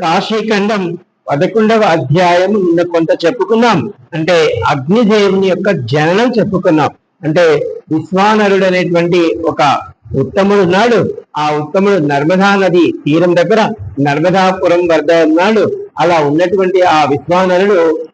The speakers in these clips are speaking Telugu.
కాశీఖండం పదకొండవ అధ్యాయం నిన్న కొంత చెప్పుకున్నాం. అంటే అగ్నిదేవుని యొక్క జననం చెప్పుకున్నాం. అంటే విశ్వానరుడు అనేటువంటి ఒక ఉత్తముడు ఉన్నాడు. ఆ ఉత్తముడు నర్మదా నది తీరం దగ్గర నర్మదాపురం వద్ద ఉన్నాడు. అలా ఉన్నటువంటి ఆ విశ్వానరుడు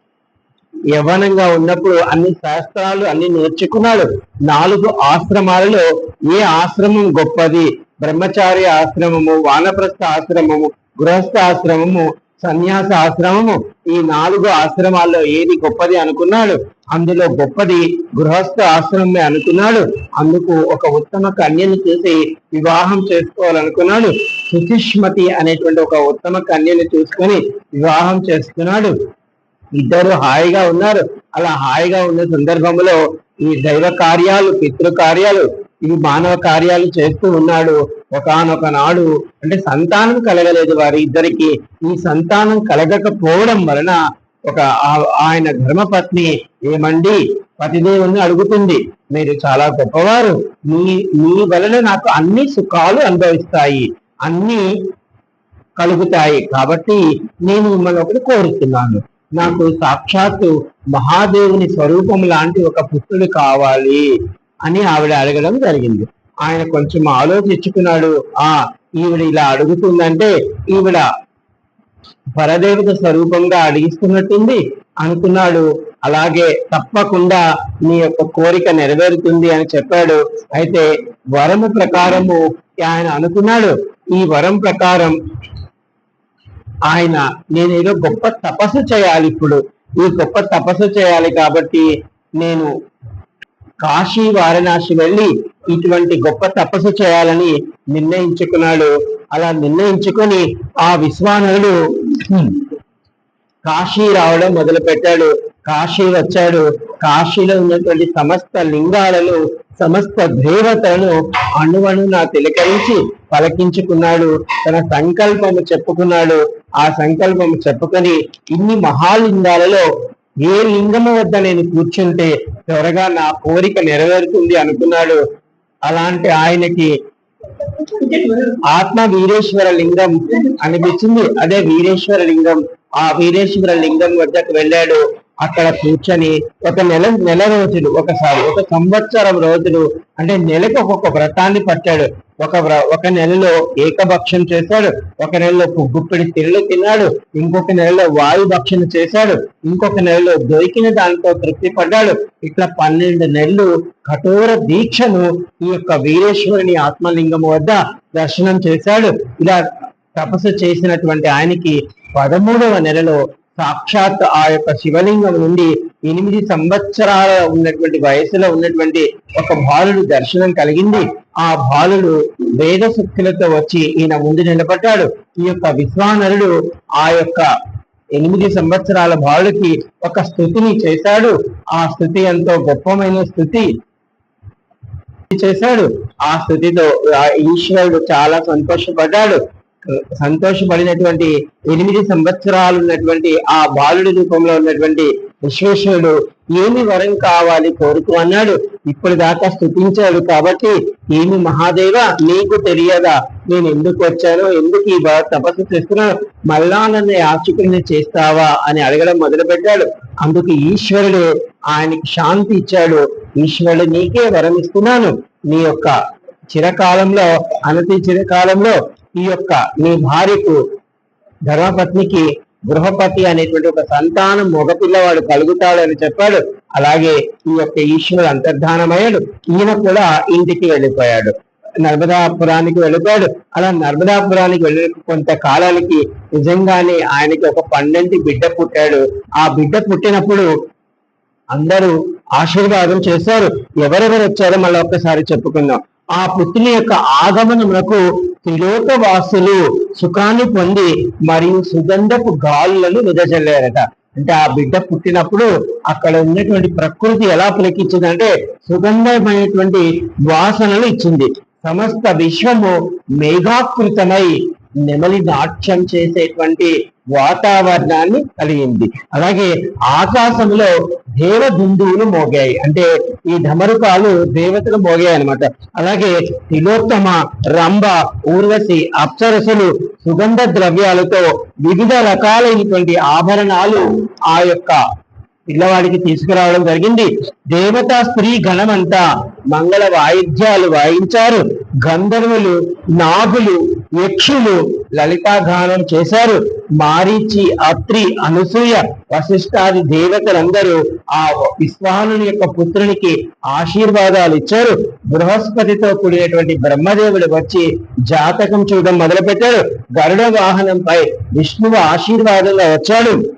యవ్వనంగా ఉన్నప్పుడు అన్ని శాస్త్రాలు అన్ని నేర్చుకున్నాడు. నాలుగు ఆశ్రమాలలో ఏ ఆశ్రమం గొప్పది? బ్రహ్మచారి ఆశ్రమము వానప్రస్థ ఆశ్రమము గృహస్థ ఆశ్రమము సన్యాస ఆశ్రమము ఈ నాలుగు ఆశ్రమాల్లో ఏది గొప్పది అనుకున్నాడు? అందులో గొప్పది గృహస్థ ఆశ్రమమే అనుకున్నాడు. అందుకు ఒక ఉత్తమ కన్యను చూసి వివాహం చేసుకోవాలనుకున్నాడు. సుచిష్మతి అనేటువంటి ఒక ఉత్తమ కన్యను చూసుకొని వివాహం చేసుకున్నాడు ఇద్దరు హాయిగా ఉన్నారు. అలా హాయిగా ఉన్న సందర్భంలో ఈ దైవ కార్యాలు పితృ కార్యాలు ఇవి మానవ కార్యాలు చేస్తూ ఉన్నాడు. ఒకనొక నాడు అంటే సంతానం కలగలేదు వారి ఇద్దరికి. ఈ సంతానం కలగకపోవడం వలన ఒక ఆయన ధర్మపత్ని ఏమండి? పతిదేవుని అడుగుతుంది. మీరు చాలా గొప్పవారు. మీ మీ వలన నాకు అన్ని సుఖాలు అనుభవిస్తాయి. అన్ని కలుగుతాయి. కాబట్టి నేను మిమ్మల్ని ఒకటి కోరుతున్నాను. నాకు సాక్షాత్తు మహాదేవుని స్వరూపం లాంటి ఒక పుత్రుడు కావాలి. అని ఆవిడ అడగడం జరిగింది. ఆయన కొంచెం ఆలోచించుకున్నాడు. ఆ ఈవిడ ఇలా అడుగుతుందంటే ఈవిడ పరదేవత స్వరూపంగా అడిగిస్తున్నట్టుంది అనుకున్నాడు. అలాగే తప్పకుండా నీ యొక్క కోరిక నెరవేరుతుంది అని చెప్పాడు. అయితే వరము ప్రకారము ఆయన అనుకున్నాడు. ఈ వరం ప్రకారం ఆయన నేను ఏదో గొప్ప తపస్సు చేయాలి ఇప్పుడు. ఈ గొప్ప తపస్సు చేయాలి కాబట్టి నేను కాశీ వారణాసి వెళ్ళి ఇటువంటి గొప్ప తపస్సు చేయాలని నిర్ణయించుకున్నాడు. అలా నిర్ణయించుకొని ఆ విశ్వానరుడు కాశీ రావడం మొదలు పెట్టాడు కాశీ వచ్చాడు. కాశీలో ఉన్నటువంటి సమస్త లింగాలను సమస్త దేవతలను అణువణున తిలకరించి పలకించుకున్నాడు. తన సంకల్పము చెప్పుకున్నాడు. ఆ సంకల్పము చెప్పుకొని ఇన్ని మహాలింగాలలో ఏ లింగము వద్ద నేను కూర్చుంటే త్వరగా నా కోరిక నెరవేరుతుంది అనుకున్నాడు. అలాంటి ఆయనకి ఆత్మ వీరేశ్వర లింగం అనిపించింది. అదే వీరేశ్వర లింగం ఆ వీరేశ్వర లింగం వద్దకు వెళ్ళాడు. అక్కడ కూర్చొని ఒక నెల నెల రోజులు ఒకసారి ఒక సంవత్సరం రోజులు అంటే నెలకు ఒక్కొక్క వ్రతాన్ని పట్టాడు. ఒక వ్ర- ఒక నెలలో ఏకభక్షం చేశాడు. ఒక నెలలో గుప్పిడి తిరులు తిన్నాడు. ఇంకొక నెలలో వాయు భక్షణ చేశాడు. ఇంకొక నెలలో దొరికిన దానితో తృప్తి పడ్డాడు. ఇట్లా పన్నెండు నెలలు కఠోర దీక్షను ఈ యొక్క వీరేశ్వరుని ఆత్మలింగం వద్ద దర్శనం చేశాడు. ఇలా తపస్సు చేసినటువంటి ఆయనకి పదమూడవ నెలలో సాక్షాత్ ఆ యొక్క శివలింగం నుండి ఎనిమిది సంవత్సరాల ఉన్నటువంటి వయసులో ఉన్నటువంటి ఒక బాలుడు దర్శనం కలిగింది. ఆ బాలుడు వేద శక్తులతో వచ్చి ఈయన ముందు నిలబడ్డాడు. ఈ యొక్క విశ్వానరుడు ఆ యొక్క ఎనిమిది సంవత్సరాల బాలుడికి ఒక స్థుతిని చేశాడు. ఆ స్థుతి ఎంతో గొప్పమైన స్థుతి చేశాడు. ఆ స్థుతితో ఈశ్వరుడు చాలా సంతోషపడ్డాడు. సంతోషపడినటువంటి ఎనిమిది సంవత్సరాలు ఉన్నటువంటి ఆ బాలుడి రూపంలో ఉన్నటువంటి విశ్వేశ్వరుడు ఏమి వరం కావాలి కోరుకు అన్నాడు. ఇప్పుడు దాకా స్థుతించాడు కాబట్టి ఏమి మహాదేవ నీకు తెలియదా? నేను ఎందుకు వచ్చానో ఎందుకు ఈ తపస్సు చేస్తున్నాను? మళ్ళా నన్ను యాచకుడిని చేస్తావా? అని అడగడం మొదలుపెట్టాడు. అందుకు ఈశ్వరుడు ఆయనకి శాంతి ఇచ్చాడు. ఈశ్వరుడు నీకే వరం ఇస్తున్నాను. నీ యొక్క చిరకాలంలో అనతి చిరకాలంలో ఈ యొక్క మీ భార్యకు ధర్మపత్నికి గృహపతి అనేటువంటి ఒక సంతానం మగపిల్లవాడు కలుగుతాడు అని చెప్పాడు. అలాగే ఈ యొక్క ఈశ్వరుడు అంతర్ధానమయ్యాడు. ఈయన కూడా ఇంటికి వెళ్ళిపోయాడు. నర్మదాపురానికి వెళ్ళిపోయాడు. అలా నర్మదాపురానికి వెళ్ళిన కొంత కాలానికి నిజంగానే ఆయనకి ఒక పన్నెండు బిడ్డ పుట్టాడు. ఆ బిడ్డ పుట్టినప్పుడు అందరూ ఆశీర్వాదం చేశారు. ఎవరెవరు వచ్చారో మళ్ళీ ఒక్కసారి చెప్పుకుందాం. ఆ పుత్రుని యొక్క ఆగమనమునకు త్రిలోక వాసులు సుఖాన్ని పొంది మరియు సుగంధపు గాలులను వెదజల్లారట అంటే ఆ బిడ్డ పుట్టినప్పుడు అక్కడ ఉన్నటువంటి ప్రకృతి ఎలా పులకించిందంటే సుగంధమైనటువంటి వాసనలు ఇచ్చింది. సమస్త విశ్వము మేఘాకృతమై నెమలి నాట్యం చేసేటువంటి వాతావరణాన్ని కలిగింది. అలాగే ఆకాశంలో దేవ బిందువులు మోగాయి. అంటే ఈ ఢమరుకాలు దేవతలు మోగాయి అనమాట అలాగే తిలోత్తమ రంభ ఊర్వశి అప్సరసులు సుగంధ ద్రవ్యాలతో వివిధ రకాలైనటువంటి ఆభరణాలు ఆ యొక్క పిల్లవాడికి తీసుకురావడం జరిగింది. దేవతా స్త్రీ గణమంతా మంగళ వాయిద్యాలు వాయించారు. గంధర్వులు నాగులు యక్షులు లలితాగానం చేశారు. మారీచి అత్రి అనసూయ వశిష్ఠాది దేవతలందరూ ఆ విశ్వానుని యొక్క పుత్రునికి ఆశీర్వాదాలు ఇచ్చారు. బృహస్పతితో కూడినటువంటి బ్రహ్మదేవుడు వచ్చి జాతకం చూడడం మొదలుపెట్టారు గరుడ వాహనంపై విష్ణువు ఆశీర్వాదంగా వచ్చాడు.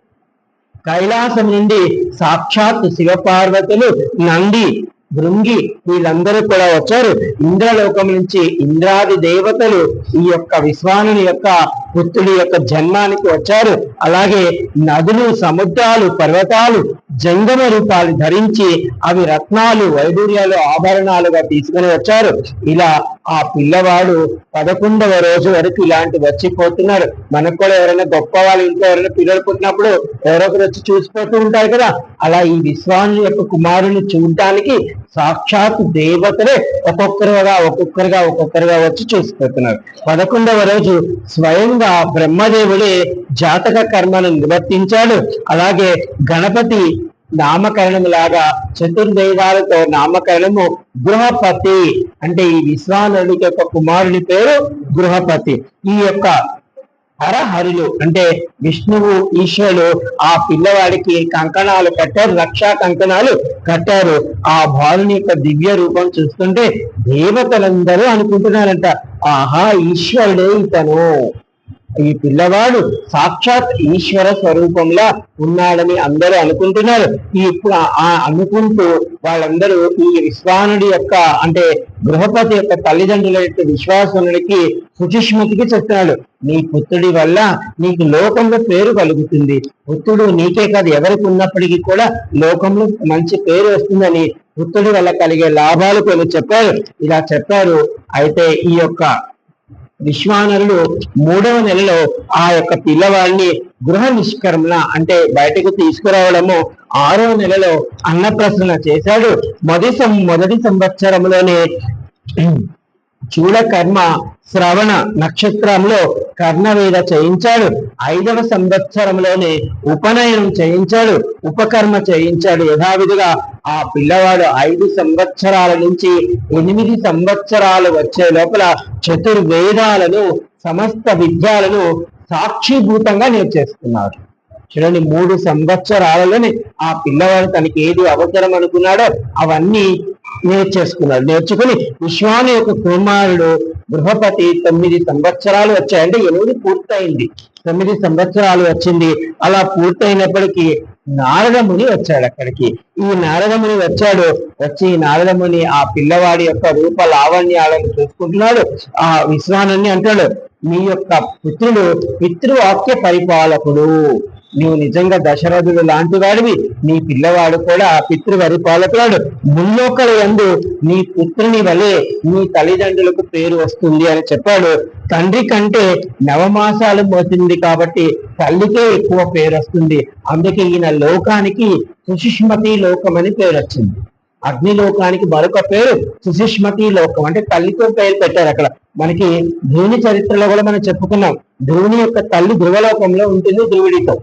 కైలాసం నుండి సాక్షాత్ శివపార్వతులు నంది భృంగి వీళ్ళందరూ కూడా వచ్చారు. ఇంద్రలోకం నుంచి ఇంద్రాది దేవతలు ఈ యొక్క విశ్వానుని యొక్క పుత్రుడి యొక్క జన్మానికి వచ్చారు. అలాగే నదులు సముద్రాలు పర్వతాలు జంగమ రూపాలు ధరించి అవి రత్నాలు వైడూర్యాలు ఆభరణాలుగా తీసుకుని వచ్చారు. ఇలా ఆ పిల్లవాడు పదకొండవ రోజు వరకు ఇలాంటి వచ్చిపోతున్నారు. మనకు కూడా ఎవరైనా గొప్ప వాళ్ళ ఇంట్లో ఎవరైనా పిల్లలు పుట్టినప్పుడు ఎవరొకరు వచ్చి చూసిపోతూ ఉంటారు కదా. అలా ఈ విశ్వాను యొక్క కుమారుని చూడటానికి సాక్షాత్ దేవతలే ఒక్కొక్కరుగా ఒక్కొక్కరుగా ఒక్కొక్కరుగా వచ్చి చూసిపోతున్నారు పదకొండవ రోజు స్వయంగా బ్రహ్మదేవుడే జాతక కర్మను నివర్తించాడు అలాగే గణపతి నామకరణం లాగా చతుర్వేదాలతో నామకరణము గృహపతి అంటే ఈ విశ్వానుడికి యొక్క కుమారుని పేరు గృహపతి ఈ యొక్క హరహరులు. అంటే విష్ణువు ఈశ్వరుడు ఆ పిల్లవాడికి కంకణాలు కట్టారు రక్షా కంకణాలు కట్టారు. ఆ బాలుని యొక్క దివ్య రూపం చూస్తుంటే దేవతలందరూ అనుకుంటున్నారంట ఆహా ఈశ్వరుడే ఇతను. ఈ పిల్లవాడు సాక్షాత్ ఈశ్వర స్వరూపంలా ఉన్నాడని అందరూ అనుకుంటున్నారు. ఈ ఇప్పుడు ఆ అనుకుంటూ వాళ్ళందరూ ఈ విశ్వానుడి యొక్క అంటే గృహపతి యొక్క తల్లిదండ్రుల యొక్క విశ్వాసనుడికి సుచిష్మతికి చెప్తున్నాడు. నీ పుత్రుడి వల్ల నీకు లోకంలో పేరు కలుగుతుంది. పుత్రుడు నీకే కాదు ఎవరికి ఉన్నప్పటికీ కూడా లోకంలో మంచి పేరు వస్తుందని పుత్రుడి వల్ల కలిగే లాభాలు కొన్ని చెప్పారు. ఇలా చెప్పారు. అయితే ఈ యొక్క విశ్వానరుడు మూడవ నెలలో ఆ యొక్క పిల్లవాడిని గృహ నిష్కర్మణ అంటే బయటకు తీసుకురావడము ఆరో నెలలో అన్నప్రసన్న చేశాడు. మొదటి సం- మొదటి సంవత్సరంలోనే కర్మ శ్రవణ నక్షత్రంలో కర్ణవేద చేయించాడు. ఐదవ సంవత్సరంలోనే ఉపనయనం చేయించాడు. ఉపకర్మ చేయించాడు. యథావిధిగా ఆ పిల్లవాడు ఐదు సంవత్సరాల నుంచి ఎనిమిది సంవత్సరాలు వచ్చే లోపల చతుర్వేదాలను సమస్త విద్యాలను సాక్షిభూతంగా నేర్చేస్తున్నాడు చూడండి మూడు సంవత్సరాలలోనే ఆ పిల్లవాడు తనకి ఏది అవసరం అనుకున్నాడో అవన్నీ నేర్చేసుకున్నాడు. నేర్చుకుని విశ్వాని యొక్క కుమారుడు బృహపతి తొమ్మిది సంవత్సరాలు వచ్చాయంటే ఎనిమిది పూర్తయింది. తొమ్మిది సంవత్సరాలు వచ్చింది. అలా పూర్తయినప్పటికీ నారదముని వచ్చాడు అక్కడికి. ఈ నారదముని వచ్చాడు. వచ్చి ఈ నారదముని ఆ పిల్లవాడి యొక్క రూప లావణ్యాలను చూసుకుంటున్నాడు. ఆ విశ్వానాన్ని అంటాడు మీ యొక్క పుత్రుడు పితృవాక్య పరిపాలకుడు. నువ్వు నిజంగా దశరథుడు లాంటి వాడివి నీ పిల్లవాడు కూడా పితృవరి పరిపాలకుడు ముల్లోకల యందు నీ పుత్రుని వలె నీ తల్లిదండ్రులకు పేరు వస్తుంది అని చెప్పాడు. తండ్రి కంటే నవమాసాలు మోసింది కాబట్టి తల్లికే ఎక్కువ పేరు వస్తుంది. అందుకే ఈయన లోకానికి సుషిష్మతి లోకం అని పేరు వచ్చింది. అగ్నిలోకానికి మరొక పేరు సుషిష్మతి లోకం. అంటే తల్లితో పేరు పెట్టారు అక్కడ. మనకి ధ్రువుని చరిత్రలో కూడా మనం చెప్పుకున్నాం. ధ్రువుని యొక్క తల్లి ధ్రువలోకంలో ఉంటుంది ధ్రువుడితో.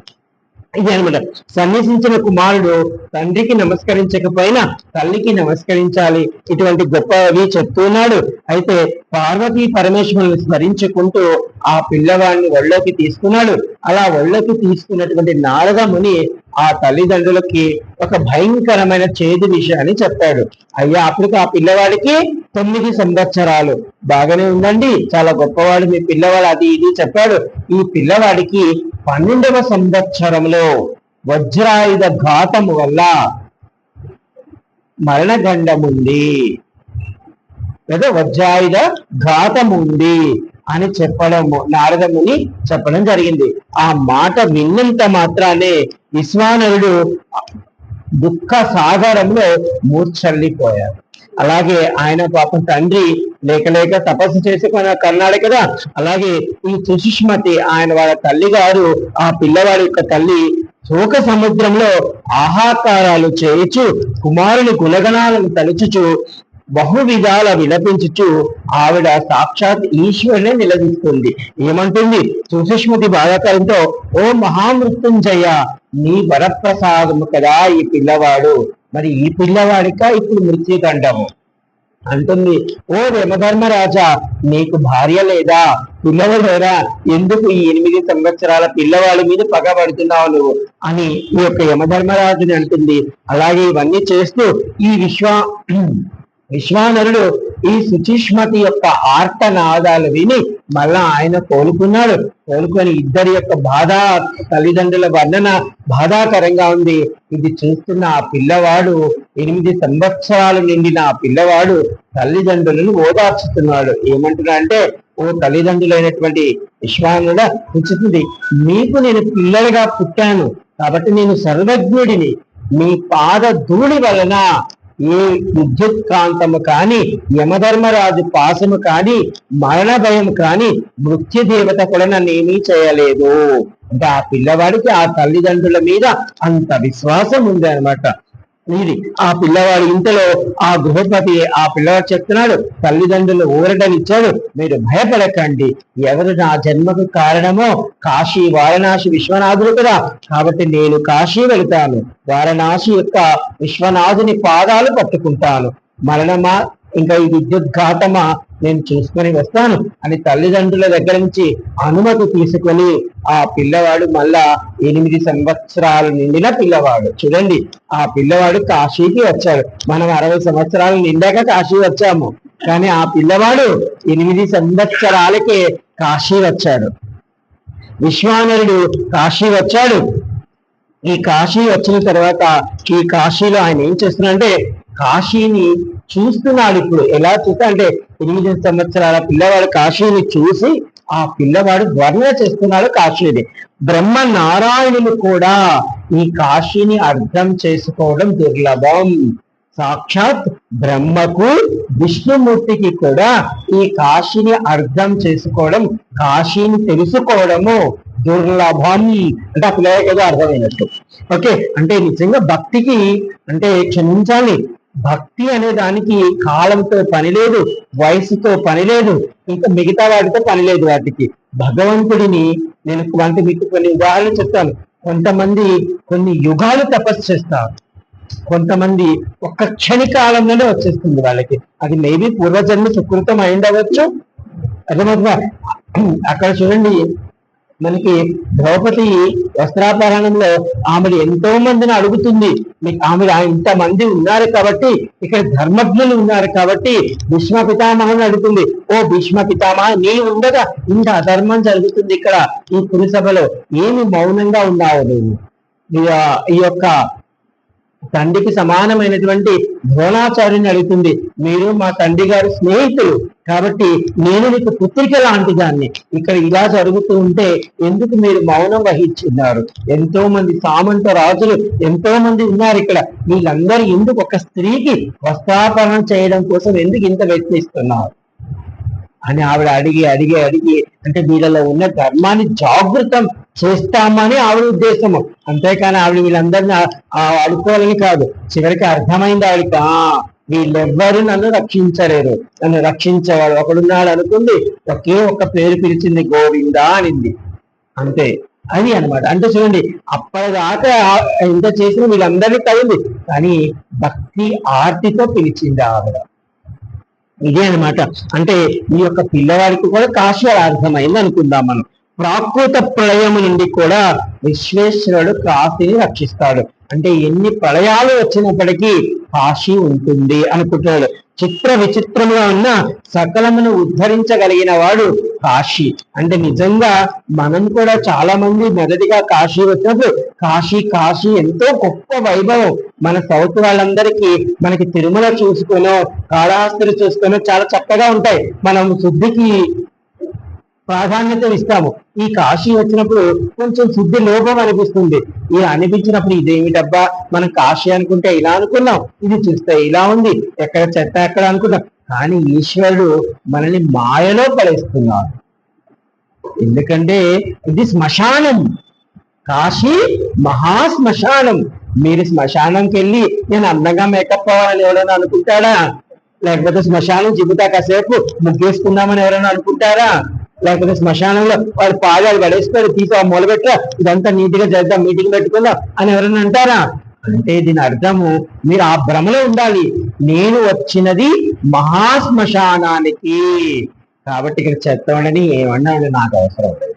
ఇది అనమాట సన్యసించిన కుమారుడు తండ్రికి నమస్కరించకపోయినా తల్లికి నమస్కరించాలి. ఇటువంటి గొప్పవి చెప్తున్నాడు. అయితే పార్వతీ పరమేశ్వరుని స్మరించుకుంటూ ఆ పిల్లవాడిని ఒళ్ళోకి తీసుకున్నాడు. అలా ఒళ్ళోకి తీసుకున్నటువంటి నారద ముని ఆ తల్లిదండ్రులకి ఒక భయంకరమైన చేదు విషయాన్ని చెప్పాడు. అయ్యా అప్పటికి ఆ పిల్లవాడికి తొమ్మిది సంవత్సరాలు. బాగానే ఉందండి. చాలా గొప్పవాడు మీ పిల్లవాడు అది ఇది చెప్పాడు. ఈ పిల్లవాడికి పన్నెండవ సంవత్సరంలో వజ్రాయుధ ఘాతము వల్ల మరణగండం ఉంది లేదా వజ్రాయుధ ఘాతం ఉంది. అని చెప్పడం నారదముని చెప్పడం జరిగింది. ఆ మాట విన్నంత మాత్రానే విశ్వానరుడు దుఃఖ సాగరంలో మూర్ఛల్లిపోయాడు. అలాగే ఆయన పాపం తండ్రి లేక లేక తపస్సు చేసుకున్న కన్నాడు కదా. అలాగే ఈ సుషుష్మతి ఆయన వాళ్ళ తల్లి గారు ఆ పిల్లవాడి యొక్క తల్లి శోక సముద్రంలో ఆహాకారాలు చేయుచు కుమారుని గుణగణాలను తలుచుచు బహువిధాల విలపించుచు ఆవిడ సాక్షాత్ ఈశ్వరునే నిలదీస్తుంది. ఏమంటుంది? సుషిష్మతి బాధాకరంతో ఓ మహామృత్యుంజయ నీ వరప్రసాదము కదా ఈ పిల్లవాడు. మరి ఈ పిల్లవాడిక ఇప్పుడు మృత్యుదండము. అంటుంది ఓ యమధర్మరాజా నీకు భార్య లేదా? పిల్లలు లేరా ఎందుకు ఈ ఎనిమిది సంవత్సరాల పిల్లవాడి మీద పగబడుతున్నావు నువ్వు? అని ఈ యొక్క యమధర్మరాజుని అంటుంది. అలాగే ఇవన్నీ చేస్తూ ఈ విశ్వ విశ్వానరుడు ఈ శుచిష్మతి యొక్క ఆర్తనాదాలు విని మళ్ళా ఆయన కోలుకున్నాడు. కోలుకొని ఇద్దరి యొక్క బాధ తల్లిదండ్రుల వర్ణన బాధాకరంగా ఉంది. ఇది చూస్తున్న ఆ పిల్లవాడు ఎనిమిది సంవత్సరాలు నిండిన ఆ పిల్లవాడు తల్లిదండ్రులను ఓదార్చుతున్నాడు. ఏమంటున్నా అంటే ఓ తల్లిదండ్రులైనటువంటి విశ్వానుడ ఉంచుతుంది. మీకు నేను పిల్లలుగా పుట్టాను. కాబట్టి నేను సర్వజ్ఞుడిని. మీ పాద ధూళి వలన ఏ విద్యుత్ కాంతము కాని యమధర్మరాజు పాసము కాని మరణ భయం కాని మృత్యు దేవత కూడా నన్ను ఏమీ చేయలేదు. అంటే ఆ పిల్లవాడికి ఆ తల్లిదండ్రుల మీద అంత విశ్వాసం ఉంది అనమాట ఇది ఆ పిల్లవాడి ఇంతలో ఆ గృహపతి ఆ పిల్లవాడు చెప్తున్నాడు తల్లిదండ్రులు ఊరటనిచ్చాడు మీరు భయపడకండి. ఎవరు నా జన్మకు కారణమో కాశీ వారణాసి విశ్వనాథుడు కదా. కాబట్టి నేను కాశీ వెళ్తాను. వారణాసి యొక్క విశ్వనాథుని పాదాలు పట్టుకుంటాను. మరణమా? ఇంకా ఈ విద్యుద్ఘాతమా నేను చూసుకొని వస్తాను అని తల్లిదండ్రుల దగ్గర నుంచి అనుమతి తీసుకొని ఆ పిల్లవాడు మళ్ళా ఎనిమిది సంవత్సరాలు నిండిన పిల్లవాడు. చూడండి ఆ పిల్లవాడు కాశీకి వచ్చాడు. మనం అరవై సంవత్సరాలు నిండాక కాశీ వచ్చాము. కానీ ఆ పిల్లవాడు ఎనిమిది సంవత్సరాలకే కాశీ వచ్చాడు. విశ్వానరుడు కాశీ వచ్చాడు. ఈ కాశీ వచ్చిన తర్వాత ఈ కాశీలో ఆయన ఏం చేస్తున్నాడంటే కాశీని చూస్తున్నాడు ఇప్పుడు. ఎలా చూస్తా అంటే ఎనిమిది సంవత్సరాల పిల్లవాడు కాశీని చూసి ఆ పిల్లవాడు వర్ణన చేస్తున్నాడు కాశీని. బ్రహ్మ నారాయణులు కూడా ఈ కాశీని అర్థం చేసుకోవడం దుర్లభం. సాక్షాత్ బ్రహ్మకు విష్ణుమూర్తికి కూడా ఈ కాశీని అర్థం చేసుకోవడం కాశీని తెలుసుకోవడము దుర్లభం. అంటే ఆ పిల్లలకి ఏదో అర్థమైనట్టు. ఓకే? అంటే నిజంగా భక్తికి అంటే క్షమించాలి. భక్తి అనే దానికి కాలంతో పని లేదు వయసుతో పని లేదు ఇంకా మిగతా వాటితో పని లేదు వాటికి. భగవంతుడిని నేను వంటి మీకు కొన్ని ఉదాహరణలు చెప్తాను. కొంతమంది కొన్ని యుగాలు తపస్సు చేస్తారు. కొంతమంది ఒక్క క్షణికాలంలోనే వచ్చేస్తుంది వాళ్ళకి. అది మేబీ పూర్వజన్మ సుకృతం అయిండవచ్చు. అర్థమవుతుందా? అక్కడ చూడండి మనకి ద్రౌపది వస్త్రాపహరణంలో ఆమె ఎంతో మందిని అడుగుతుంది. ఆమె ఇంత మంది ఉన్నారు కాబట్టి ఇక్కడ ధర్మజ్ఞులు ఉన్నారు కాబట్టి భీష్మ పితామహని అడుగుతుంది. ఓ భీష్మ పితామహ నీ ఉండగా ఇంత అధర్మం జరుగుతుంది ఇక్కడ ఈ కురుసభలో ఏమి మౌనంగా ఉన్నావు నువ్వు? ఈ యొక్క తండ్రికి సమానమైనటువంటి ద్రోణాచార్యుని అడుగుతుంది. మీరు మా తండ్రి గారి స్నేహితులు. కాబట్టి నేను నీకు పుత్రిక లాంటి దాన్ని ఇక్కడ ఇలా జరుగుతూ ఉంటే ఎందుకు మీరు మౌనం వహించున్నారు? ఎంతో మంది సామంత రాజులు ఎంతో మంది ఉన్నారు ఇక్కడ. వీళ్ళందరూ ఎందుకు ఒక స్త్రీకి వస్త్రాపరణం చేయడం కోసం ఎందుకు ఇంత ప్రయత్నిస్తున్నారు అని ఆవిడ అడిగి అడిగి అడిగి అంటే వీళ్ళలో ఉన్న ధర్మాన్ని జాగృతం చేస్తామని ఆవిడ ఉద్దేశము. అంతేకాని ఆవిడ వీళ్ళందరినీ అడుకోవాలని కాదు. చివరికి అర్థమైంది ఆవిడకి ఆ వీళ్ళెవ్వరు నన్ను రక్షించలేరు. నన్ను రక్షించేవాడు ఒకడున్నాడు అనుకుంది. ఒకే ఒక్క పేరు పిలిచింది గోవిందా అనింది. అంతే. అది అనమాట అంటే చూడండి అప్పటిదాకా ఆ- ఎంత చేసినా వీళ్ళందరినీ తగింది కానీ భక్తి ఆర్తితో పిలిచింది ఆవిడ. ఇదే అన్నమాట. అంటే ఈ యొక్క పిల్లవాడికి కూడా కాశీ అర్థమైంది అనుకుందాం మనం. ప్రాకృత ప్రళయము నుండి కూడా విశ్వేశ్వరుడు కాశీని రక్షిస్తాడు. అంటే ఎన్ని ప్రళయాలు వచ్చినప్పటికీ కాశీ ఉంటుంది అనుకుంటున్నాడు చిత్ర విచిత్రముగా ఉన్న సకలమును ఉద్ధరించగలిగిన వాడు కాశీ. అంటే నిజంగా మనం కూడా చాలా మంది మొదటిగా కాశీ వచ్చినప్పుడు కాశీ కాశీ ఎంతో గొప్ప వైభవం. మన సౌత్ వాళ్ళందరికీ మనకి తిరుమల చూసుకునో కాళహస్తిని చూసుకునో చాలా చక్కగా ఉంటాయి. మనం శుద్ధికి ప్రాధాన్యత ఇస్తాము. ఈ కాశీ వచ్చినప్పుడు కొంచెం శుద్ధి లోపం అనిపిస్తుంది. ఈ అనిపించినప్పుడు ఇదేమిటబ్బా? మనం కాశీ అనుకుంటే ఇలా అనుకున్నాం. ఇది చూస్తే ఇలా ఉంది. ఎక్కడ చెత్త ఎక్కడ అనుకున్నాం. కానీ ఈశ్వరుడు మనల్ని మాయలో పడేస్తున్నాడు. ఎందుకంటే ఇది శ్మశానం. కాశీ మహాశ్మశానం. మీరు శ్మశానంకి వెళ్ళి నేను అందంగా మేకప్ అవ్వాలని ఎవరైనా అనుకుంటాడా లేకపోతే శ్మశానం చెబుతా కాసేపు ముగ్గేసుకుందామని ఎవరైనా అనుకుంటారా? లేకపోతే శ్మశానంలో వాడు పాదాలు పడేస్తారు తీసి మొదలుపెట్టా ఇదంతా నీట్గా చేద్దాం మీటింగ్ పెట్టుకుందాం అని ఎవరైనా అంటారా? అంటే దీని అర్థము మీరు ఆ భ్రమలో ఉండాలి. నేను వచ్చినది మహాశ్మశానానికి. కాబట్టి ఇక్కడ చెత్త ఉండని ఏమన్నా నాకు అవసరం లేదు.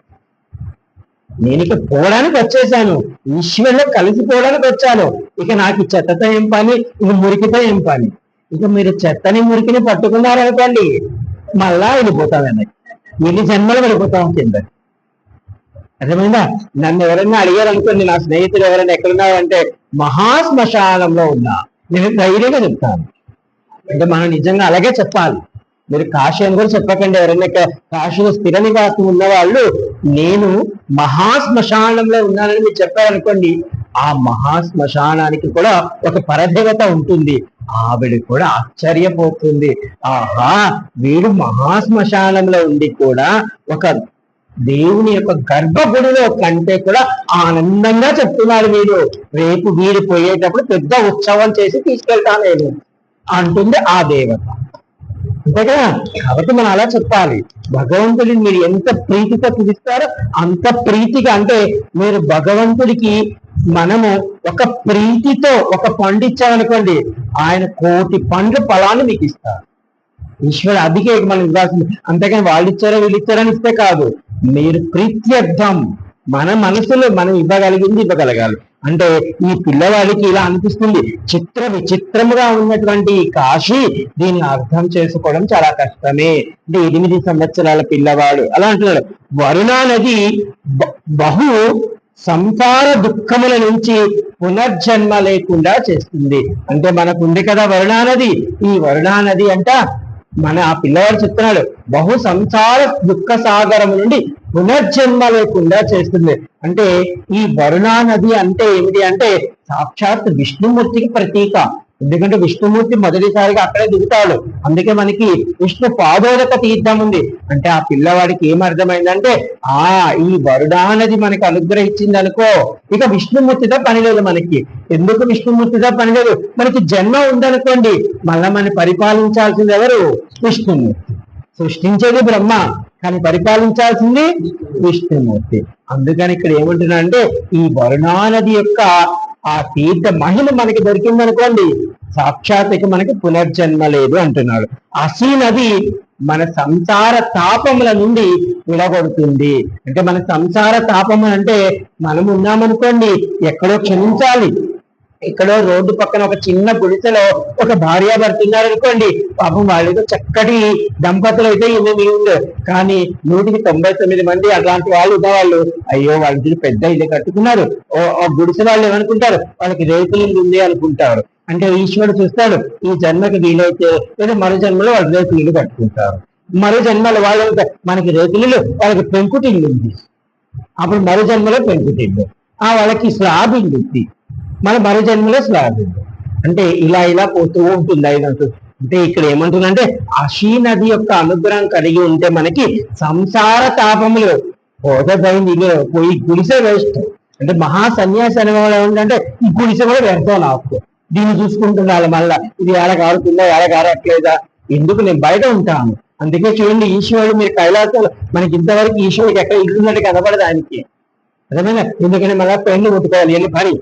నేను ఇక పోవడానికి వచ్చేసాను. ఈశ్వరులో కలిసిపోవడానికి వచ్చాను. ఇక నాకు చెత్తతో ఏం పని? ఇక మురికితో ఏం పని? ఇక మీరు చెత్తని మురికిని పట్టుకున్నారనుకోండి మళ్ళా వెళ్ళిపోతానండి. ఎన్ని జన్మలు వెళ్ళిపోతాం కింద అర్థమైందా? నన్ను ఎవరైనా అడిగారు అనుకోండి నా స్నేహితులు ఎవరైనా ఎక్కడున్నారంటే మహాశ్మశానంలో ఉన్నా. నేను ధైర్యంగా చెప్తాను. అంటే మనం నిజంగా అలాగే చెప్పాలి. మీరు కాశీ అని కూడా చెప్పకండి. ఎవరైనా కాశీలో స్థిర నివాసం ఉన్న వాళ్ళు నేను మహాశ్మశానంలో ఉన్నానని మీరు చెప్పారనుకోండి ఆ మహాశ్మశానానికి కూడా ఒక పరదేవత ఉంటుంది. ఆవిడ కూడా ఆశ్చర్యపోతుంది. ఆహా వీడు మహాశ్మశానంలో ఉండి కూడా ఒక దేవుని యొక్క గర్భగుడిలో కంటే కూడా ఆనందంగా చెప్తున్నాడు వీడు. రేపు వీడు పోయేటప్పుడు పెద్ద ఉత్సవం చేసి తీసుకెళ్తాను నేను అంటుంది ఆ దేవత. అంతే కదా కాబట్టి మనం అలా చెప్పాలి. భగవంతుడిని మీరు ఎంత ప్రీతితో పిలుస్తారో అంత ప్రీతిగా అంటే మీరు భగవంతుడికి మనము ఒక ప్రీతితో ఒక పండు ఇచ్చామనుకోండి ఆయన కోటి పండ్ల ఫలాన్ని మీకు ఇస్తారు. ఈశ్వరుడు అదికే మనం ఇవ్వాల్సింది. అంతేకాని వాళ్ళు ఇచ్చారో వీళ్ళు ఇచ్చారని ఇస్తే కాదు. మీరు ప్రీత్యర్థం మన మనసులో మనం ఇవ్వగలిగింది ఇవ్వగలగాలి. అంటే ఈ పిల్లవాడికి ఇలా అనిపిస్తుంది. చిత్ర విచిత్రముగా ఉన్నటువంటి ఈ కాశీ దీన్ని అర్థం చేసుకోవడం చాలా కష్టమే. అంటే ఎనిమిది సంవత్సరాల పిల్లవాడు. అలా అంటున్నాడు. వరుణా నది బ- బహు సంసార దుఃఖముల నుంచి పునర్జన్మ లేకుండా చేస్తుంది. అంటే మనకు ఉంది కదా వరుణానది. ఈ వరుణానది అంట మన ఆ పిల్లవాడు చెప్తున్నాడు బహు సంసార దుఃఖ సాగరం నుండి పునర్జన్మ లేకుండా చేస్తుంది. అంటే ఈ వరుణా నది అంటే ఏమిటి అంటే సాక్షాత్ విష్ణుమూర్తికి ప్రతీక. ఎందుకంటే విష్ణుమూర్తి మొదటిసారిగా అక్కడే దిగుతాడు. అందుకే మనకి విష్ణు పాదోదక తీర్థం ఉంది. అంటే ఆ పిల్లవాడికి ఏం అర్థమైందంటే ఆ ఈ వరుడానది మనకి అనుగ్రహించింది అనుకో ఇక విష్ణుమూర్తితో పని లేదు మనకి. ఎందుకు విష్ణుమూర్తితో పని లేదు? మనకి జన్మ ఉందనుకోండి మళ్ళా మనం పరిపాలించాల్సింది ఎవరు? విష్ణుమూర్తి. సృష్టించేది బ్రహ్మ కానీ పరిపాలించాల్సింది విష్ణుమూర్తి. అందుకని ఇక్కడ ఏమంటున్నా అంటే ఈ వరుణానది యొక్క ఆ తీర్థ మహిమ మనకి దొరికిందనుకోండి సాక్షాత్కి మనకి పునర్జన్మ లేదు అంటున్నాడు. అసీ నది మన సంసార తాపముల నుండి విడగొడుతుంది. అంటే మన సంసార తాపము అంటే మనం ఉన్నామనుకోండి ఎక్కడో క్షమించాలి. ఎక్కడో రోడ్డు పక్కన ఒక చిన్న గుడిసెలో ఒక భార్య భర్త అనుకోండి పాపం వాళ్ళేదో చక్కటి దంపతులు అయితే ఇన్ని మిగిలింది కానీ నూటికి తొంభై తొమ్మిది మంది అట్లాంటి వాళ్ళు ఉన్నవాళ్ళు అయ్యో వాళ్ళ పెద్ద ఇల్లు కట్టుకున్నారు. ఓ గుడిసె వాళ్ళు ఏమనుకుంటారు? వాళ్ళకి రేకులు ఉంది అనుకుంటారు. అంటే ఈశ్వరుడు చూస్తాడు ఈ జన్మకి వీలైతే లేదా మరో జన్మలో వాళ్ళు రేకులు ఇల్లు కట్టుకుంటారు. మరో జన్మలో వాళ్ళు మనకి రేకులు వాళ్ళకి పెంకుటిల్లు ఉంది. అప్పుడు మరో జన్మలో పెంకుటిల్లు. ఆ వాళ్ళకి స్లాబ్ ఇల్లు ఉంది మన మరో జన్మలో స్లాబ్ అంటే ఇలా ఇలా పోతూ ఉంటుంది ఐదు అంటే ఇక్కడ ఏమంటుందంటే అశీ నది యొక్క అనుగ్రహం కలిగి ఉంటే మనకి సంసార తాపములు పోతపోయింది ఇక పోయి గుడిసె వేస్ట్ అంటే మహా సన్యాసి అనేవాడు ఏమంటే ఈ గుడిసె కూడా వ్యర్థం నాకు. దీన్ని చూసుకుంటున్నాను మళ్ళా. ఇది ఎలా కారుతుందా ఎలా కారట్లేదా ఎందుకు నేను బయట ఉంటాను? అందుకే చూడండి ఈశ్వరుడు మీరు కైలాసంలో మనకి ఇంతవరకు ఈశ్వరుడికి ఎక్కడ ఇల్లున్నట్టు కనబడదు ఆయనకి. అర్థమైనా ఎందుకంటే మళ్ళీ పెన్ను ముట్టుకోవాలి ఎన్ని పని.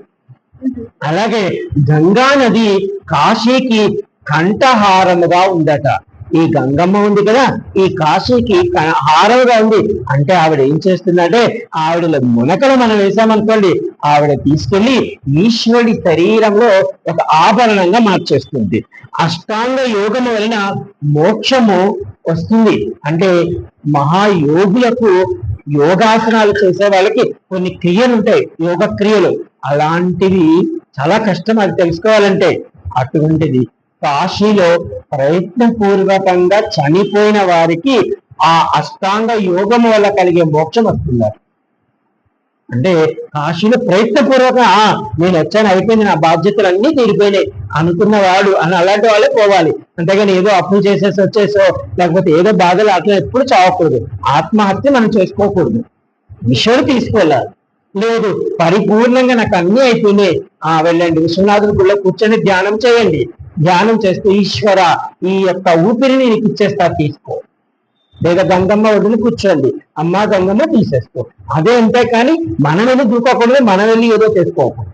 అలాగే గంగా నది కాశీకి కంఠహారముగా ఉందట. ఈ గంగమ్మ ఉంది కదా ఈ కాశీకి క- హారముగా ఉంది. అంటే ఆవిడ ఏం చేస్తుందంటే ఆవిడలో మునకలు మనం వేసామనుకోండి ఆవిడ తీసుకెళ్ళి ఈశ్వరుడి శరీరంలో ఒక ఆభరణంగా మార్చేస్తుంది. అష్టాంగ యోగము వలన మోక్షము వస్తుంది. అంటే మహాయోగులకు యోగాసనాలు చేసే వాళ్ళకి కొన్ని క్రియలు ఉంటాయి యోగ క్రియలు. అలాంటివి చాలా కష్టం అది తెలుసుకోవాలంటే. అటువంటిది కాశీలో ప్రయత్నపూర్వకంగా చనిపోయిన వారికి ఆ అష్టాంగ యోగం వల్ల కలిగే మోక్షం వస్తున్నారు అంటే కాశీలో ప్రయత్నపూర్వక నేను వచ్చాను అయిపోయింది నా బాధ్యతలు అన్నీ తీరిపోయినాయి అనుకున్నవాడు అని అలాంటి వాళ్ళే పోవాలి. అంతేగాని ఏదో అప్పులు చేసేసి వచ్చేసో లేకపోతే ఏదో బాధలు అట్లా ఎప్పుడు చావకూడదు. ఆత్మహత్య మనం చేసుకోకూడదు. విషయం తీసుకెళ్ళాలి. లేదు పరిపూర్ణంగా నాకు అన్ని అయిపోయినాయి. ఆ వెళ్ళండి విశ్వనాథుని గుళ్ళో కూర్చొని ధ్యానం చేయండి. ధ్యానం చేస్తే ఈశ్వర ఈ యొక్క ఊపిరిని నీకు ఇచ్చేస్తా తీసుకో. లేదా గంగమ్మ వదిలి కూర్చోండి. అమ్మ గంగమ్మ తీసేసుకో. అదే అంతే కానీ మనం వెళ్ళి దూకోకూడదు మనం వెళ్ళి ఏదో చేసుకోకూడదు.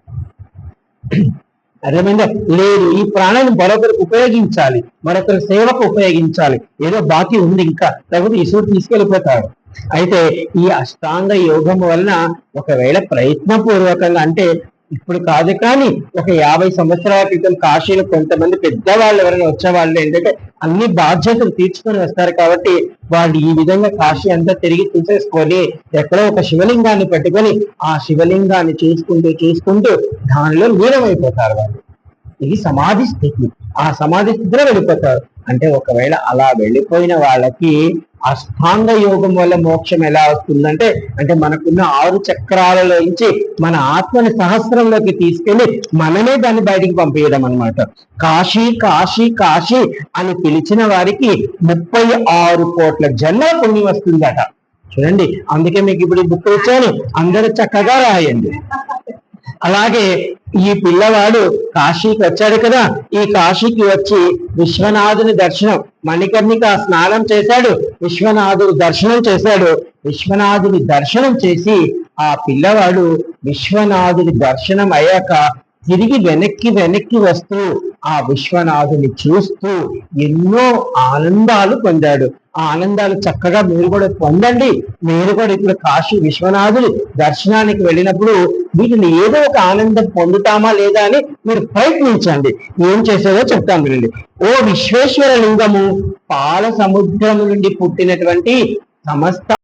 అర్థమైందా? లేదు ఈ ప్రాణాన్ని మరొకరికి ఉపయోగించాలి. మరొకరి సేవకు ఉపయోగించాలి. ఏదో బాకీ ఉంది ఇంకా. లేకపోతే ఈశ్వరుడు తీసుకెళ్ళిపోతాడు. అయితే ఈ అష్టాంగ యోగం వలన ఒకవేళ ప్రయత్నపూర్వకంగా అంటే ఇప్పుడు కాదు కానీ ఒక యాభై సంవత్సరాల క్రితం కాశీలో కొంతమంది పెద్దవాళ్ళు ఎవరైనా వచ్చేవాళ్ళు ఏంటంటే అన్ని బాధ్యతలు తీర్చుకొని వస్తారు కాబట్టి వాళ్ళు ఈ విధంగా కాశీ అంతా తిరిగి చూసేసుకొని ఎక్కడో ఒక శివలింగాన్ని పెట్టుకొని ఆ శివలింగాన్ని చూసుకుంటూ చూసుకుంటూ దానిలో లీనమైపోతారు వాళ్ళు. ఇది సమాధి స్థితి. ఆ సమాధి స్థితిలో వెళ్ళిపోతారు. అంటే ఒకవేళ అలా వెళ్ళిపోయిన వాళ్ళకి అష్టాంగ యోగం వల్ల మోక్షం ఎలా వస్తుందంటే అంటే మనకున్న ఆరు చక్రాలలోంచి మన ఆత్మని సహస్రంలోకి తీసుకెళ్ళి మనమే దాన్ని బయటికి పంపించడం అన్నమాట కాశీ కాశీ కాశీ అని పిలిచిన వారికి ముప్పై ఆరు కోట్ల జన్మ పుణ్యం వస్తుందట. చూడండి అందుకే మీకు ఇప్పుడు బుక్ వచ్చాను. అందరూ చక్కగా రాయండి. అలాగే ఈ పిల్లవాడు కాశీకి వచ్చాడు కదా. ఈ కాశీకి వచ్చి విశ్వనాథుని దర్శనం మణికర్ణిక స్నానం చేశాడు. విశ్వనాథుని దర్శనం చేశాడు. విశ్వనాథుని దర్శనం చేసి ఆ పిల్లవాడు విశ్వనాథుని దర్శనం అయ్యాక తిరిగి వెనక్కి వెనక్కి వస్తూ ఆ విశ్వనాథుని చూస్తూ ఎన్నో ఆనందాలు పొందాడు. ఆ ఆనందాలు చక్కగా మీరు కూడా పొందండి. మీరు కూడా ఇప్పుడు కాశీ విశ్వనాథుని దర్శనానికి వెళ్ళినప్పుడు వీటిని ఏదో ఒక ఆనందం పొందుతామా లేదా అని మీరు ప్రయత్నించండి. ఏం చేసేదో చెప్తాను వినండి. ఓ విశ్వేశ్వర లింగము పాల సముద్రము నుండి పుట్టినటువంటి సమస్త